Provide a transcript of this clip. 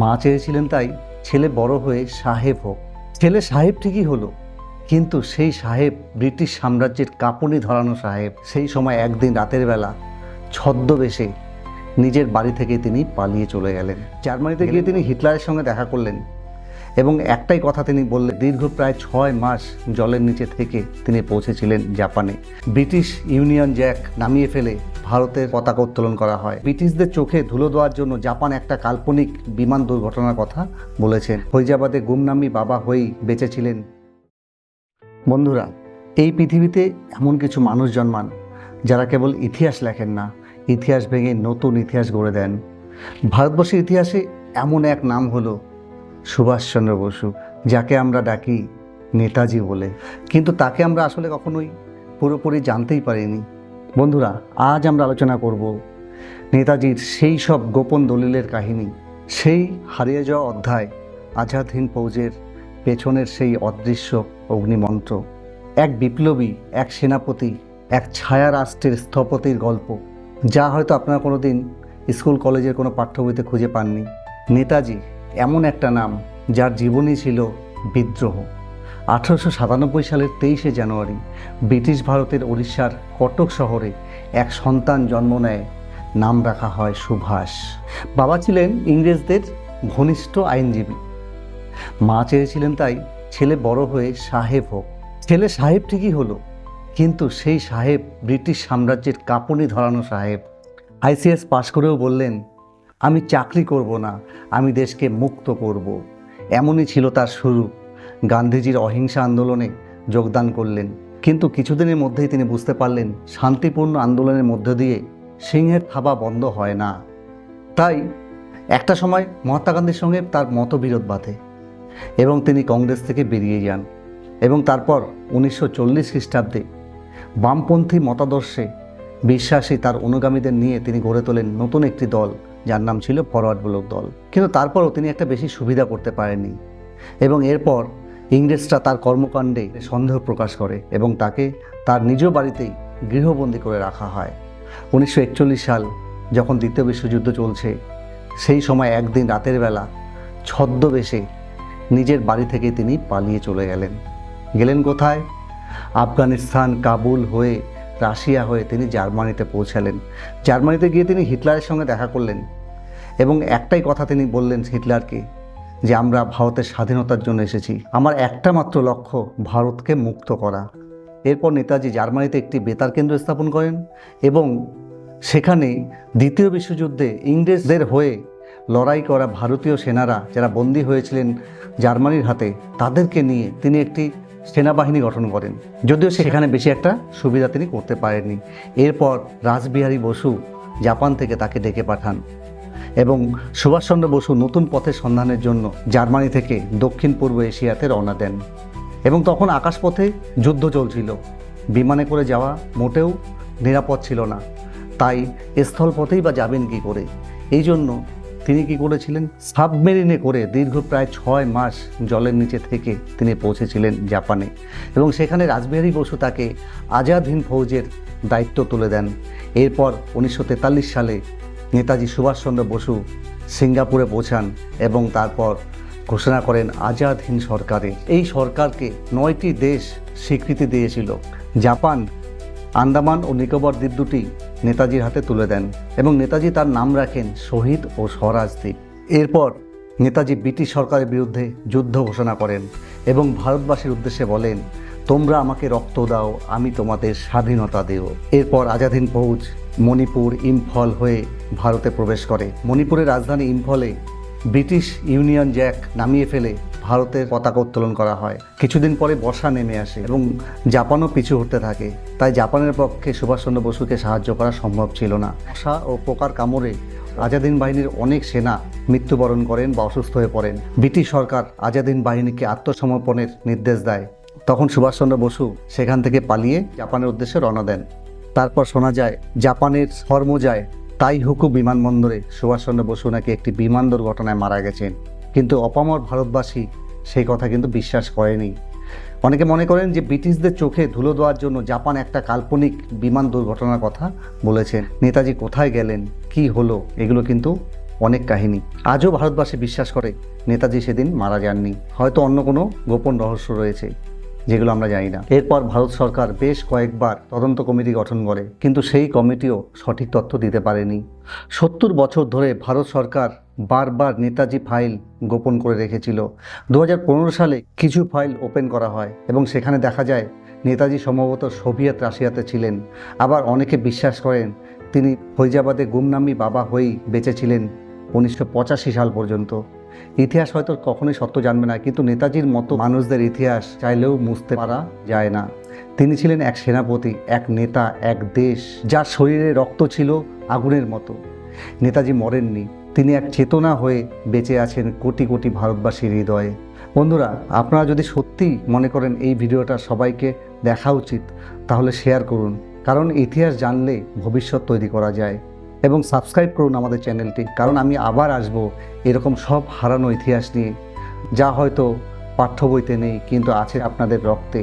মা চেয়েছিলেন তাই ছেলে বড় হয়ে সাহেব হোক। ছেলে সাহেব ঠিকই হলো, কিন্তু সেই সাহেব ব্রিটিশ সাম্রাজ্যের কাঁপুনি ধরানো সাহেব। সেই সময় একদিন রাতের বেলা ছদ্মবেশে নিজের বাড়ি থেকে তিনি পালিয়ে চলে গেলেন। জার্মানিতে গিয়ে তিনি হিটলারের সঙ্গে দেখা করলেন এবং একটাই কথা তিনি বললেন, দীর্ঘ প্রায় ছয় মাস জলের নিচে থেকে তিনি পৌঁছেছিলেন জাপানে। ব্রিটিশ ইউনিয়ন জ্যাক নামিয়ে ফেলে ভারতের পতাকা উত্তোলন করা হয়। ব্রিটিশদের চোখে ধুলো দেওয়ার জন্য জাপান একটা কাল্পনিক বিমান দুর্ঘটনার কথা বলেছেন। ফৈজাবাদে গুমনামি বাবা হয়েই বেঁচেছিলেন বন্ধুরা, এই পৃথিবীতে এমন কিছু মানুষ জন্মান যারা কেবল ইতিহাস লেখেন না, ইতিহাস ভেঙে নতুন ইতিহাস গড়ে দেন। ভারতবর্ষের ইতিহাসে এমন এক নাম হলো সুভাষচন্দ্র বসু, যাকে আমরা ডাকি নেতাজি বলে। কিন্তু তাকে আমরা আসলে কখনোই পুরোপুরি জানতেই পারিনি। বন্ধুরা, আজ আমরা আলোচনা করব নেতাজির সেই সব গোপন দলিলের কাহিনী, সেই হারিয়ে যাওয়া অধ্যায় আজাদ হিন্দ ফৌজের পেছনের সেই অদৃশ্য অগ্নিমন্ত্র, এক বিপ্লবী, এক সেনাপতি, এক ছায়া রাষ্ট্রের স্থপতির গল্প, যা হয়তো আপনারা কোনো দিন স্কুল, কলেজের কোনো পাঠ্যবইতে খুঁজে পাননি। নেতাজি এমন একটা নাম, যার জীবনই ছিল বিদ্রোহ। আঠারোশো সাতানব্বই সালের তেইশে জানুয়ারি ব্রিটিশ ভারতের উড়িষ্যার কটক শহরে এক সন্তান জন্ম নেয়। নাম রাখা হয় সুভাষ। বাবা ছিলেন ইংরেজদের ঘনিষ্ঠ আইনজীবী। মা চেয়েছিলেন তাই ছেলে বড় হয়ে সাহেব হোক। ছেলে সাহেব ঠিকই হলো, কিন্তু সেই সাহেব ব্রিটিশ সাম্রাজ্যের কাঁপুনি ধরানো সাহেব। আইসিএস পাশ করেও বললেন, আমি চাকরি করব না, আমি দেশকে মুক্ত করব। এমনই ছিল তার শুরু। গান্ধীজির অহিংসা আন্দোলনে যোগদান করলেন। কিন্তু কিছুদিনের মধ্যেই তিনি বুঝতে পারলেন, শান্তিপূর্ণ আন্দোলনের মধ্য দিয়ে সিংহের থাবা বন্ধ হয় না। তাই একটা সময় মহাত্মা গান্ধীর সঙ্গে তার মতবিরোধ বাঁধে এবং তিনি কংগ্রেস থেকে বেরিয়ে যান এবং তারপর উনিশশো চল্লিশ খ্রিস্টাব্দে বামপন্থী মতাদর্শে বিশ্বাসী তার অনুগামীদের নিয়ে তিনি গড়ে তোলেন নতুন একটি দল, যার নাম ছিল ফরওয়ার্ড ব্লক দল। কিন্তু তারপরও তিনি একটা বেশি সুবিধা করতে পারেননি এবং এরপর ইংরেজরা তার কর্মকাণ্ডে সন্দেহ প্রকাশ করে এবং তাকে তার নিজ বাড়িতেই গৃহবন্দী করে রাখা হয়। উনিশশো একচল্লিশ সাল যখন দ্বিতীয় বিশ্বযুদ্ধ চলছে, সেই সময় একদিন রাতের বেলা ছদ্মবেশে নিজের বাড়ি থেকে তিনি পালিয়ে চলে গেলেন। গেলেন কোথায়? আফগানিস্তান, কাবুল হয়ে, রাশিয়া হয়ে তিনি জার্মানিতে পৌঁছালেন। জার্মানিতে গিয়ে তিনি হিটলারের সঙ্গে দেখা করলেন এবং একটাই কথা তিনি বললেন হিটলারকে যে আমরা ভারতের স্বাধীনতার জন্য এসেছি। আমার একটা মাত্র লক্ষ্য, ভারতকে মুক্ত করা। এরপর নেতাজি জার্মানিতে একটি বেতার কেন্দ্র স্থাপন করেন এবং সেখানে দ্বিতীয় বিশ্বযুদ্ধে ইংরেজদের হয়ে লড়াই করা ভারতীয় সেনারা যারা বন্দী হয়েছিলেন জার্মানির হাতে, তাদেরকে নিয়ে তিনি একটি সেনাবাহিনী গঠন করেন। যদিও সেখানে বেশি একটা সুবিধা তিনি করতে পারেননি। এরপর রাসবিহারী বসু জাপান থেকে তাকে ডেকে পাঠান। এবং সুভাষচন্দ্র বসু নতুন পথের সন্ধানের জন্য জার্মানি থেকে দক্ষিণ পূর্ব এশিয়াতে রওনা দেন। এবং তখন আকাশপথে যুদ্ধ চলছিল। বিমানে করে যাওয়া মোটেও নিরাপদ ছিল না। তাই স্থলপথেই বা যাবেন কি করে? এই জন্য তিনি কি করেছিলেন? সাবমেরিনে করে দীর্ঘ প্রায় ছয় মাস জলের নিচে থেকে তিনি পৌঁছেছিলেন জাপানে। এবং সেখানে রাসবিহারী বসু তাকে আজাদ হিন্দ ফৌজের দায়িত্ব তুলে দেন। এরপর উনিশশো তেতাল্লিশ সালে নেতাজি সুভাষচন্দ্র বসু সিঙ্গাপুরে পৌঁছান এবং তারপর ঘোষণা করেন আজাদ হিন্দ সরকারে। এই সরকারকে নয়টি দেশ স্বীকৃতি দিয়েছিল। জাপান, আন্দামান ও নিকোবর দ্বীপ দুটি নেতাজির হাতে তুলে দেন এবং নেতাজি তার নাম রাখেন শহীদ ও স্বরাজ দ্বীপ। এরপর নেতাজি ব্রিটিশ সরকারের বিরুদ্ধে যুদ্ধ ঘোষণা করেন এবং ভারতবাসীর উদ্দেশ্যে বলেন, তোমরা আমাকে রক্ত দাও, আমি তোমাদের স্বাধীনতা দেও এরপর আজাদিন ফৌজ মণিপুর ইম্ফল হয়ে ভারতে প্রবেশ করে। মণিপুরের রাজধানী ইম্ফলে ব্রিটিশ ইউনিয়ন জ্যাক নামিয়ে ফেলে ভারতের পতাকা উত্তোলন করা হয়। কিছুদিন পরে বর্ষা নেমে আসে এবং জাপানও পিছু হতে থাকে। তাই জাপানের পক্ষে সুভাষচন্দ্র বসুকে সাহায্য করা সম্ভব ছিল না। মশা ও পোকার কামড়ে আজাদিন বাহিনীর অনেক সেনা মৃত্যুবরণ করেন বা অসুস্থ হয়ে পড়েন। ব্রিটিশ সরকার আজাদিন বাহিনীকে আত্মসমর্পণের নির্দেশ দেয়। তখন সুভাষচন্দ্র বসু সেখান থেকে পালিয়ে জাপানের উদ্দেশ্যে রওনা দেন। তারপর শোনা যায়, জাপানের হরমোজায় তাই হুকু বিমানবন্দরে সুভাষচন্দ্র বসু নাকি একটি বিমান দুর্ঘটনায় মারা গেছেন। কিন্তু অপামর ভারতবাসী সেই কথা কিন্তু বিশ্বাস করেনি। অনেকে মনে করেন যে ব্রিটিশদের চোখে ধুলো দেওয়ার জন্য জাপান একটা কাল্পনিক বিমান দুর্ঘটনার কথা বলেছেন। নেতাজি কোথায় গেলেন, কি হলো, এগুলো কিন্তু অনেক কাহিনী। আজও ভারতবাসী বিশ্বাস করে নেতাজি সেদিন মারা যাননি। হয়তো অন্য কোনো গোপন রহস্য রয়েছে। যেগুলো আমরা জানি না। এরপর ভারত সরকার বেশ কয়েকবার তদন্ত কমিটি গঠন করে, কিন্তু সেই কমিটিও সঠিক তথ্য দিতে পারেনি। সত্তর বছর ধরে ভারত সরকার বারবার নেতাজি ফাইল গোপন করে রেখেছিল। দু হাজার পনেরো সালে কিছু ফাইল ওপেন করা হয় এবং সেখানে দেখা যায়, নেতাজি সম্ভবত সোভিয়েত রাশিয়াতে ছিলেন। আবার অনেকে বিশ্বাস করেন, তিনি ফৈজাবাদে গুমনামি বাবা হয়েই বেঁচেছিলেন উনিশশো পঁচাশি সাল পর্যন্ত। ইতিহাস হয়তো কখনোই সত্য জানবে না, কিন্তু নেতাজির মতো মানুষদের ইতিহাস চাইলেও মুছতে পারা যায় না। তিনি ছিলেন এক সেনাপতি, এক নেতা, এক দেশ, যার শরীরে রক্ত ছিল আগুনের মতো। নেতাজি মরেননি। তিনি এক চেতনা হয়ে বেঁচে আছেন কোটি কোটি ভারতবাসীর হৃদয়ে। বন্ধুরা, আপনারা যদি সত্যি মনে করেন এই ভিডিওটা সবাইকে দেখা উচিত, তাহলে শেয়ার করুন। কারণ ইতিহাস জানলে ভবিষ্যৎ তৈরি করা যায়। এবং সাবস্ক্রাইব করুন আমাদের চ্যানেলটি, কারণ আমি আবার আসব এরকম সব হারানো ইতিহাস নিয়ে, যা হয়তো পাঠ্য বইতে নেই, কিন্তু আছে আপনাদের রক্তে।